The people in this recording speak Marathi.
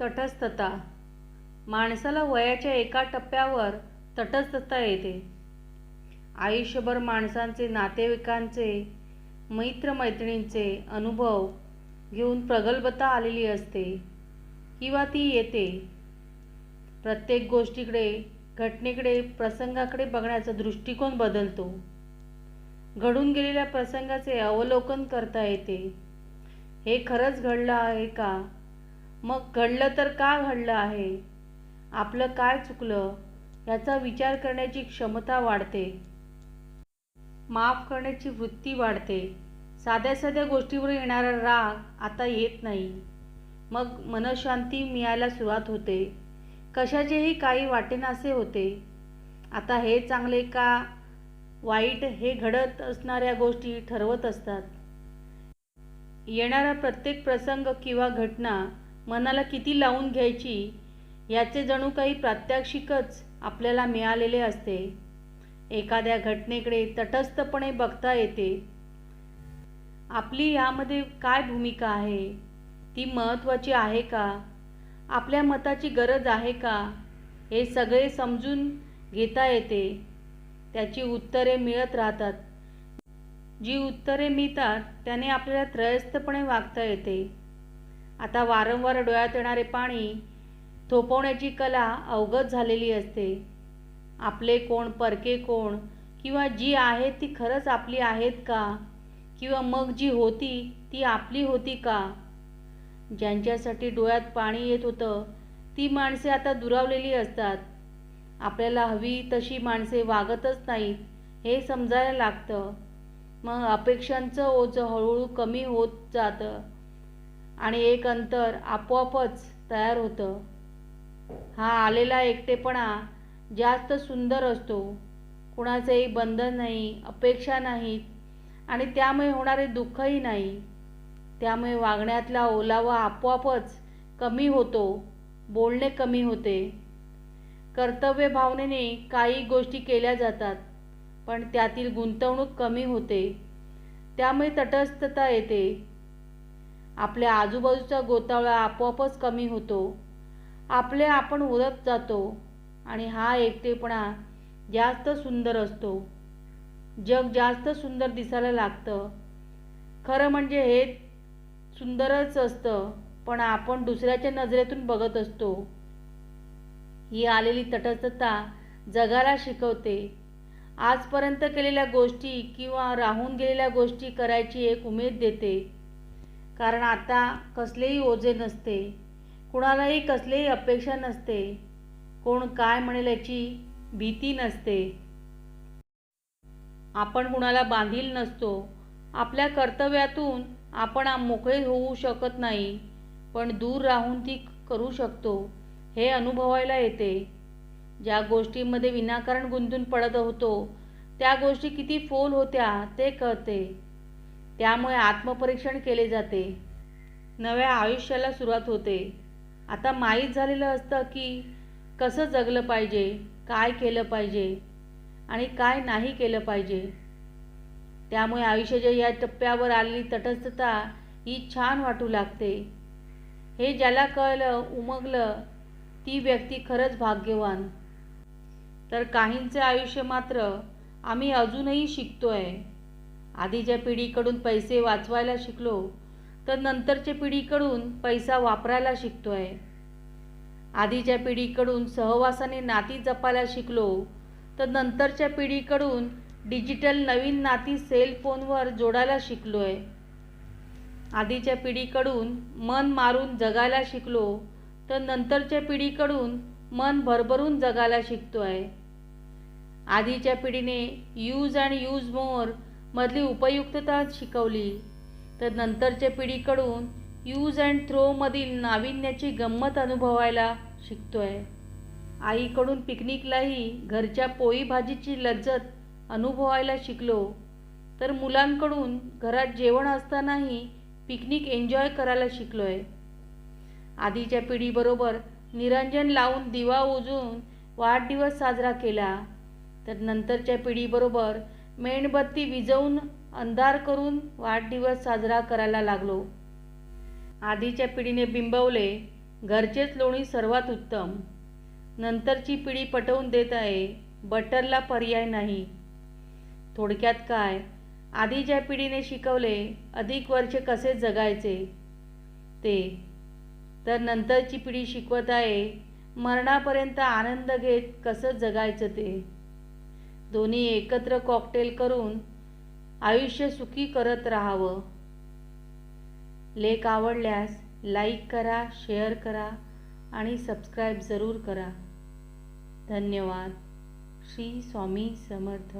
तटस्थता. माणसाला वयाच्या एका टप्प्यावर तटस्थता येते. आयुष्यभर माणसांचे नातेवाईकांचे मित्रमैत्रिणींचे अनुभव घेऊन प्रगल्भता आलेली असते किंवा ती येते. प्रत्येक गोष्टीकडे घटनेकडे प्रसंगाकडे बघण्याचा दृष्टिकोन बदलतो. घडून गेलेल्या प्रसंगाचे अवलोकन करता येते. हे खरंच घडलं आहे का? मग घडलं तर का घडलं आहे? आपलं काय चुकलं? याचा विचार करण्याची क्षमता वाढते. माफ करण्याची वृत्ती वाढते. साध्या साध्या गोष्टीवर येणारा राग आता येत नाही. मग मनशांती मिळायला सुरुवात होते. कशाचेही काही वाटेनासे होते. आता हे चांगले का वाईट हे घडत असणाऱ्या गोष्टी ठरवत असतात. येणारा प्रत्येक प्रसंग किंवा घटना मनाला किती लावून घ्यायची याचे जणू काही प्रात्यक्षिकच आपल्याला मिळालेले असते. एखाद्या घटनेकडे तटस्थपणे बघता येते. आपली यामध्ये काय भूमिका आहे? ती महत्त्वाची आहे का? आपल्या मताची गरज आहे का? हे सगळे समजून घेता येते. त्याची उत्तरे मिळत राहतात. जी उत्तरे मिळतात त्याने आपल्याला त्रयस्थपणे वागता येते. आता वारंवार डोळ्यात येणारे पाणी थोपवण्याची कला अवगत झालेली असते. आपले कोण परके कोण किंवा जी आहेत ती खरंच आपली आहेत का? किंवा मग जी होती ती आपली होती का? ज्यांच्यासाठी डोळ्यात पाणी येत होतं ती माणसे आता दुरावलेली असतात. आपल्याला हवी तशी माणसे वागतच नाहीत हे समजायला लागतं. मग अपेक्षांचं ओझं हळूहळू कमी होत जातं. आणि एक अंतर आपोआपच तयार होतं. हा आलेला एकटेपणा जास्त सुंदर असतो. कुणाचंही बंधन नाही अपेक्षा नाहीत आणि त्यामुळे होणारे दुःखही नाही. त्यामुळे वागण्यातला ओलावा आपोआपच कमी होतो बोलणे कमी होते. कर्तव्य भावनेने काही गोष्टी केल्या जातात पण त्यातील गुंतवणूक कमी होते. त्यामुळे तटस्थता येते. आपल्या आजूबाजूचा गोतावळा आपोआपच कमी होतो. आपले आपण उरत जातो आणि हा एकटेपणा जास्त सुंदर असतो. जग जास्त सुंदर दिसायला लागतं. खरं म्हणजे हे सुंदरच असतं पण आपण दुसऱ्याच्या नजरेतून बघत असतो. ही आलेली तटस्थता जगाला शिकवते. आजपर्यंत केलेल्या गोष्टी किंवा राहून गेलेल्या गोष्टी करायची एक उमेद देते. कारण आता कसलेही ओझे नसते. कुणालाही कसलेही अपेक्षा नसते. कोण काय म्हणेल याची भीती नसते. आपण कुणाला बांधील नसतो. आपल्या कर्तव्यातून आपण मोकळे होऊ शकत नाही पण दूर राहून ती करू शकतो हे अनुभवायला येते. ज्या गोष्टींमध्ये विनाकारण गुंतून पडत होतो त्या गोष्टी किती फोल होत्या ते कळते. त्यामुळे आत्मपरीक्षण केले जाते. नव्या आयुष्याला सुरुवात होते. आता माहीत झालेलं असतं की कसं जगलं पाहिजे काय केलं पाहिजे आणि काय नाही केलं पाहिजे. त्यामुळे आयुष्याच्या या टप्प्यावर आलेली तटस्थता ही छान वाटू लागते. हे ज्याला कळलं उमगलं ती व्यक्ती खरंच भाग्यवान. तर काहींचे आयुष्य मात्र आम्ही अजूनही शिकतो आहे आधीच्या पिढीकडून पैसे वाचवायला शिकलो तर नंतरच्या पिढीकडून पैसा वापरायला शिकतो आहे आधीच्या पिढीकडून सहवासाने नाती जपायला शिकलो तर नंतरच्या पिढीकडून डिजिटल नवीन नाती सेल फोनवर जोडायला शिकलो आहे आधीच्या पिढीकडून मन मारून जगायला शिकलो तर नंतरच्या पिढीकडून मन भरभरून जगायला शिकतो आहे आधीच्या पिढीने यूज अँड यूज मोर मधली उपयुक्तता शिकवली. तर नंतरच्या पिढीकडून यूज अँड थ्रोमधील नाविन्याची गंमत अनुभवायला शिकतो आहे आईकडून पिकनिकलाही घरच्या पोळी भाजीची लज्जत अनुभवायला शिकलो. तर मुलांकडून घरात जेवण असतानाही पिकनिक एन्जॉय करायला शिकलो आहे आधीच्या पिढीबरोबर निरंजन लावून दिवा उजून वाढदिवस साजरा केला. तर नंतरच्या पिढीबरोबर मेणबत्ती विजवून अंधार करून वाढदिवस साजरा करायला लागलो. आधीच्या पिढीने बिंबवले घरचेच लोणी सर्वात उत्तम. नंतरची पिढी पटवून देत आहे बटरला पर्याय नाही. थोडक्यात काय? आधीच्या पिढीने शिकवले अधिक वर्ष कसे जगायचे? ते. तर नंतरची पिढी शिकवत आहे मरणापर्यंत आनंद घेत कसं जगायचं ते? दोन्ही एकत्र कॉकटेल करून आयुष्य सुखी करत राहावं. लेख आवडल्यास लाईक करा शेअर करा आणि सबस्क्राईब जरूर करा. धन्यवाद. श्री स्वामी समर्थ.